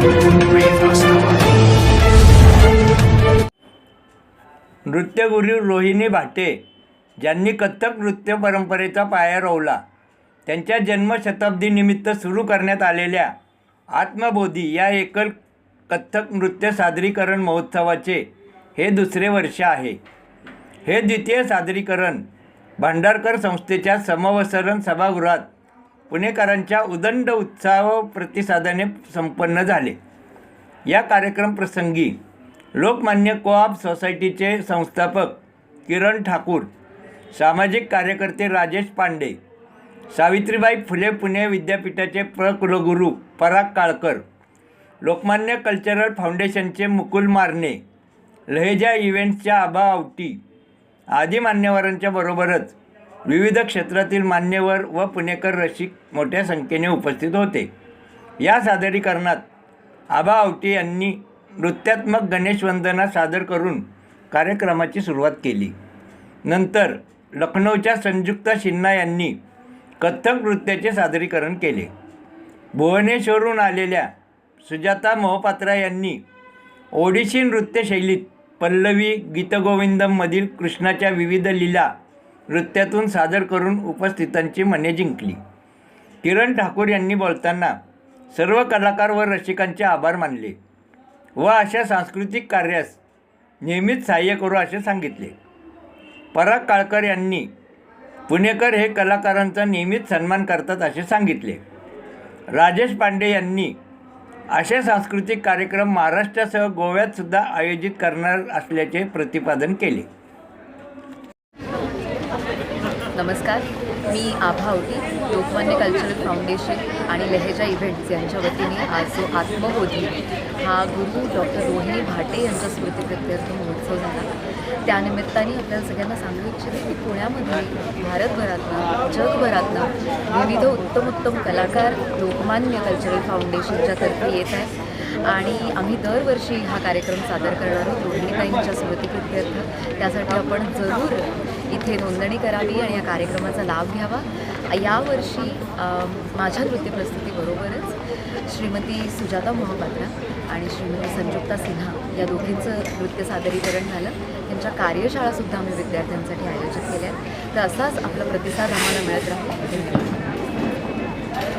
Brave नृत्यगुरू Rohini Bhate ज्यांनी कथ्थक नृत्य परंपरेचा पाया रोवला त्यांच्या जन्मशताब्दीनिमित्त सुरू करण्यात आलेल्या आत्मबोधी या एकल कथ्थक नृत्य सादरीकरण महोत्सवाचे हे दुसरे वर्ष आहे. हे द्वितीय सादरीकरण भांडारकर संस्थेच्या समवसरण सभागृहात पुणेकरांच्या उदंड उत्साह व प्रतिसादाने संपन्न झाले. या कार्यक्रम प्रसंगी लोकमान्य कोऑप सोसायटीचे संस्थापक किरण ठाकूर सामाजिक कार्यकर्ते राजेश पांडे सावित्रीबाई फुले पुणे विद्यापीठाचे प्रकुलगुरू पराग काळकर लोकमान्य कल्चरल फाउंडेशनचे मुकुल मारणे लहेजा इव्हेंट्सच्या आबा आवटी आदी मान्यवरांच्या बरोबरच विविध क्षेत्रातील मान्यवर व पुणेकर रसिक मोठ्या संख्येने उपस्थित होते. या सादरीकरणात आबा आवटी यांनी नृत्यात्मक गणेशवंदना सादर करून कार्यक्रमाची सुरुवात केली. नंतर लखनौच्या संयुक्ता सिन्हा यांनी कथ्थक नृत्याचे सादरीकरण केले. भुवनेश्वरून आलेल्या सुजाता मोहपात्रा यांनी ओडिशी नृत्यशैलीत पल्लवी गीतगोविंदमधील कृष्णाच्या विविध लीला नृत्यातून सादर करून उपस्थितांची मने जिंकली. किरण ठाकूर यांनी बोलताना सर्व कलाकार व रसिकांचे आभार मानले व अशा सांस्कृतिक कार्यास नेहमीच सहाय्य करू असे सांगितले. पराग काळकर यांनी पुणेकर हे कलाकारांचा नेहमीच सन्मान करतात असे सांगितले. राजेश पांडे यांनी असे सांस्कृतिक कार्यक्रम महाराष्ट्रासह गोव्यातसुद्धा आयोजित करणार असल्याचे प्रतिपादन केले. नमस्कार मी आभा होती लोकमान्य कल्चरल फाउंडेशन आणि लहेजा इव्हेंट्स यांच्या वतीने आज जो आत्मबोधी हा गुरु डॉक्टर रोहिणी भाटे यांच्या स्मृतिप्रित्यर्थ महोत्सव झाला. त्यानिमित्ताने आपल्याला सगळ्यांना सांगू इच्छिते की पुण्यामध्ये भारतभरातनं जगभरातनं विविध उत्तम उत्तम कलाकार लोकमान्य कल्चरल फाउंडेशनच्या तर्फे येत आहेत. आणि आम्ही दरवर्षी हा कार्यक्रम सादर करणार आहोत रोहिणीताईंच्या स्मृतिप्रित्यर्थ. त्यासाठी आपण जरूर इथे नोंदणी करावी आणि या कार्यक्रमाचा लाभ घ्यावा. यावर्षी माझ्या नृत्यप्रस्तुतीबरोबरच श्रीमती सुजाता मोहपात्रा आणि श्रीमती संयुक्ता सिन्हा या दोघींचं नृत्य सादरीकरण झालं. त्यांच्या कार्यशाळासुद्धा आम्ही विद्यार्थ्यांसाठी आयोजित केल्या आहेत. तर असाच आपला प्रतिसाद आम्हाला मिळत राहतो. धन्यवाद.